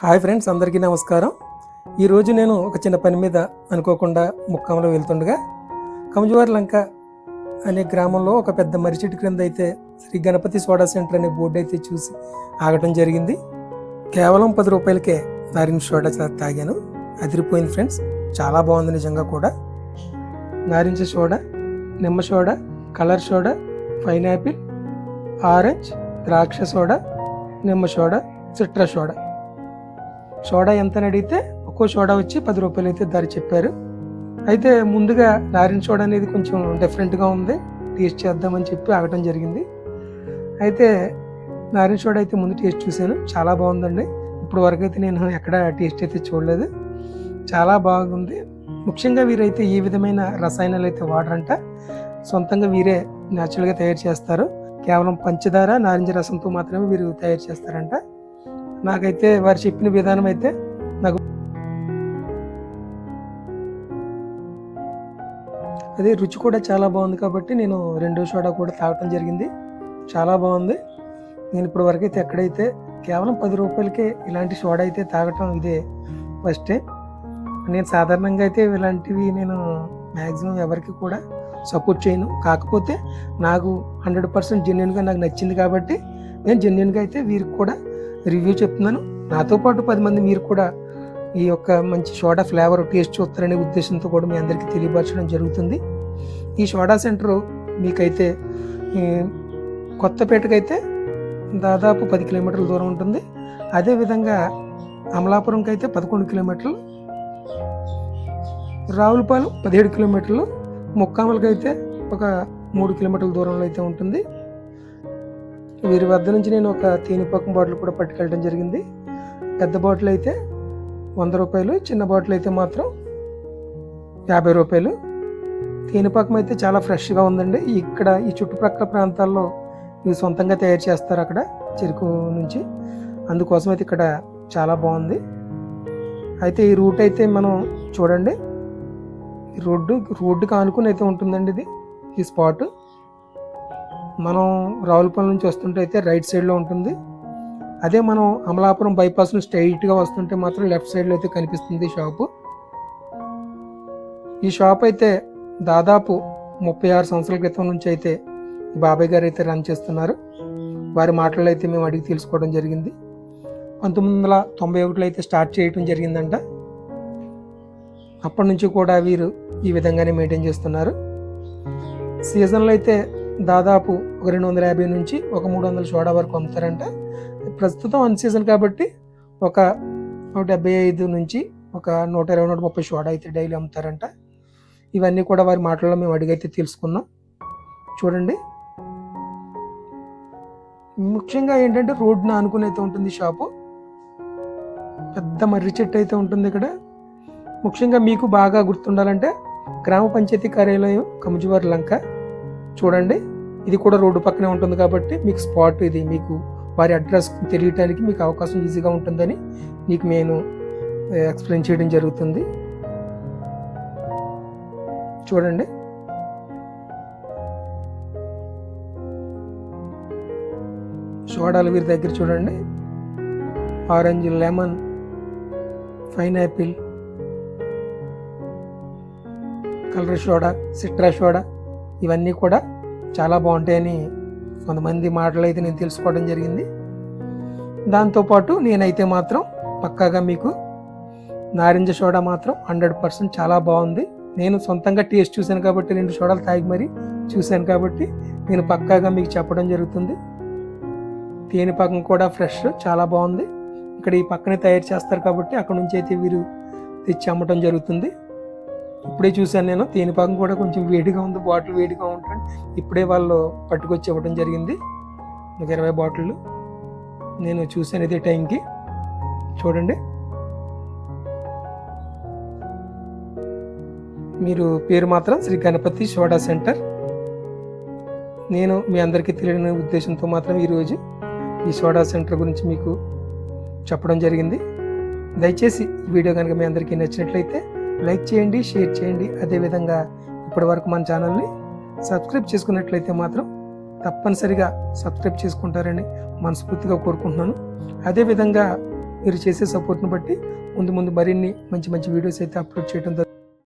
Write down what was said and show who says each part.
Speaker 1: Hi friends అందరికీ నమస్కారం. ఈరోజు నేను ఒక చిన్న పని మీద అనుకోకుండా ముక్కంలో వెళ్తుండగా కమజువారి లంక అనే గ్రామంలో ఒక పెద్ద మర్రి చెట్టు క్రింద అయితే శ్రీ గణపతి సోడా సెంటర్ అనే బోర్డు అయితే చూసి ఆగటం జరిగింది. కేవలం పది రూపాయలకే నారిన సోడా తాగాను. అదిరిపోయింది ఫ్రెండ్స్. చాలా బాగుంది నిజంగా కూడా. నారింజ సోడా నిమ్మ soda colour soda pineapple orange ద్రాక్ష సోడా నిమ్మ సోడా సిట్రస్ సోడా. సోడా ఎంత అని అడిగితే ఒక్కో సోడా వచ్చి పది రూపాయలు అయితే ధర చెప్పారు. అయితే ముందుగా నారిన సోడా అనేది కొంచెం డిఫరెంట్గా ఉంది. టేస్ట్ చేద్దామని చెప్పి ఆగటం జరిగింది. అయితే నారిన సోడా అయితే ముందు టేస్ట్ చూశాను. చాలా బాగుందండి. ఇప్పుడు వరకు అయితే నేను ఎక్కడ టేస్ట్ అయితే చూడలేదు. చాలా బాగుంది. ముఖ్యంగా వీరైతే ఏ విధమైన రసాయనాలు అయితే వాడరంట. సొంతంగా వీరే న్యాచురల్గా తయారు చేస్తారు. కేవలం పంచదార నారింజ రసంతో మాత్రమే వీరు తయారు చేస్తారంట. నాకైతే వారు చెప్పిన విధానం అయితే నాకు అదే రుచి కూడా చాలా బాగుంది కాబట్టి నేను రెండో సోడా కూడా తాగటం జరిగింది. చాలా బాగుంది. నేను ఇప్పుడు వరకు అయితే ఎక్కడైతే కేవలం పది రూపాయలకే ఇలాంటి సోడా అయితే తాగటం ఇదే ఫస్ట్ నేను సాధారణంగా అయితే ఇలాంటివి నేను మ్యాక్సిమం ఎవరికి కూడా సపోర్ట్ చేయను. కాకపోతే నాకు హండ్రెడ్ పర్సెంట్ జెన్యున్గా నాకు నచ్చింది కాబట్టి నేను జెన్యున్గా అయితే వీరికి కూడా రివ్యూ చెప్తున్నాను. నాతో పాటు పది మంది మీరు కూడా ఈ యొక్క మంచి సోడా ఫ్లేవర్ టేస్ట్ చూస్తారనే ఉద్దేశంతో కూడా మీ అందరికీ తెలియపరచడం జరుగుతుంది. ఈ సోడా సెంటర్ మీకైతే కొత్తపేటకైతే దాదాపు పది కిలోమీటర్ల దూరం ఉంటుంది. అదేవిధంగా అమలాపురంకి అయితే పదకొండు కిలోమీటర్లు రావులపాలెం పదిహేడు కిలోమీటర్లు ముక్కామలకి అయితే ఒక మూడు కిలోమీటర్ల దూరంలో అయితే ఉంటుంది. వీరి వద్ద నుంచి నేను ఒక తేనెపాకం బాటిల్ కూడా పట్టుకెళ్ళడం జరిగింది. పెద్ద బాటిల్ అయితే వంద రూపాయలు చిన్న బాటిల్ అయితే మాత్రం యాభై రూపాయలు. తేనిపాకం అయితే చాలా ఫ్రెష్గా ఉందండి. ఇక్కడ ఈ చుట్టుప్రక్కల ప్రాంతాల్లో ఇవి సొంతంగా తయారు చేస్తారు అక్కడ చెరుకు నుంచి. అందుకోసం అయితే ఇక్కడ చాలా బాగుంది. అయితే ఈ రూట్ అయితే మనం చూడండి. ఈ రోడ్డు రోడ్డుకి ఆనుకుని అయితే ఉంటుందండి ఇది ఈ స్పాట్. మనం రావులపల్లి నుంచి వస్తుంటే అయితే రైట్ సైడ్లో ఉంటుంది. అదే మనం అమలాపురం బైపాస్ నుంచి స్ట్రైట్గా వస్తుంటే మాత్రం లెఫ్ట్ సైడ్లో అయితే కనిపిస్తుంది షాపు. ఈ షాప్ అయితే దాదాపు ముప్పై ఆరు సంవత్సరాల క్రితం నుంచి అయితే బాబాయ్ గారు అయితే రన్ చేస్తున్నారు. వారి మాటలు అయితే మేము అడిగి తెలుసుకోవడం జరిగింది. పంతొమ్మిది వందల తొంభై ఒకటిలో అయితే స్టార్ట్ చేయడం జరిగిందంట. అప్పటి నుంచి కూడా వీరు ఈ విధంగానే మెయింటైన్ చేస్తున్నారు. సీజన్లో అయితే దాదాపు ఒక రెండు వందల యాభై నుంచి ఒక మూడు వందల సోడా వరకు అమ్ముతారంట. ప్రస్తుతం అన్ సీజన్ కాబట్టి ఒక నూట డెబ్బై ఐదు నుంచి ఒక నూట ఇరవై నూట ముప్పై సోడా అయితే డైలీ అమ్ముతారంట. ఇవన్నీ కూడా వారి మాటల్లో మేము అడిగైతే తెలుసుకున్నాం. చూడండి. ముఖ్యంగా ఏంటంటే రోడ్డున ఆనుకుని అయితే ఉంటుంది షాపు. పెద్ద మర్రి చెట్టు అయితే ఉంటుంది ఇక్కడ. ముఖ్యంగా మీకు బాగా గుర్తుండాలంటే గ్రామ పంచాయతీ కార్యాలయం కముజువారి లంక. చూడండి. ఇది కూడా రోడ్డు పక్కనే ఉంటుంది కాబట్టి మీకు స్పాట్ ఇది మీకు వారి అడ్రస్ తెలియటానికి మీకు అవకాశం ఈజీగా ఉంటుందని మీకు నేను ఎక్స్ప్లెయిన్ చేయడం జరుగుతుంది. చూడండి. సోడాలు వీరి దగ్గర చూడండి. Orange lemon pineapple colour soda Citra soda. ఇవన్నీ కూడా చాలా బాగుంటాయని కొంతమంది మాటలు అయితే నేను తెలుసుకోవడం జరిగింది. దాంతోపాటు నేనైతే మాత్రం పక్కాగా మీకు నారింజ సోడా మాత్రం హండ్రెడ్ పర్సెంట్ చాలా బాగుంది. నేను సొంతంగా టేస్ట్ చూశాను కాబట్టి రెండు సోడాలు తాగి మరి చూశాను కాబట్టి నేను పక్కాగా మీకు చెప్పడం జరుగుతుంది. తేనె పాకం కూడా ఫ్రెష్ చాలా బాగుంది. ఇక్కడ ఈ పక్కనే తయారు చేస్తారు కాబట్టి అక్కడ నుంచి అయితే వీరు తెచ్చి అమ్మటం జరుగుతుంది. ఇప్పుడే చూశాను నేను. తేనెపాకం కూడా కొంచెం వేడిగా ఉంది. బాటిల్ వేడిగా ఉంటుంది ఇప్పుడే వాళ్ళు పట్టుకొచ్చి ఇవ్వడం జరిగింది. ఒక ఇరవై బాటిళ్ళు. నేను చూశాను ఇదే టైంకి. చూడండి. మీరు పేరు మాత్రం శ్రీ గణపతి సోడా సెంటర్. నేను మీ అందరికీ తెలియని ఉద్దేశంతో మాత్రం ఈరోజు ఈ సోడా సెంటర్ గురించి మీకు చెప్పడం జరిగింది. దయచేసి వీడియో కనుక మీ అందరికీ నచ్చినట్లయితే లైక్ చేయండి షేర్ చేయండి. అదేవిధంగా ఇప్పటి వరకు మన ఛానల్ని సబ్స్క్రైబ్ చేసుకున్నట్లయితే మాత్రం తప్పనిసరిగా సబ్స్క్రైబ్ చేసుకుంటారని మనస్ఫూర్తిగా కోరుకుంటున్నాను. అదేవిధంగా మీరు చేసే సపోర్ట్ని బట్టి ముందు ముందు మరిన్ని మంచి మంచి వీడియోస్ అయితే అప్లోడ్ చేయడం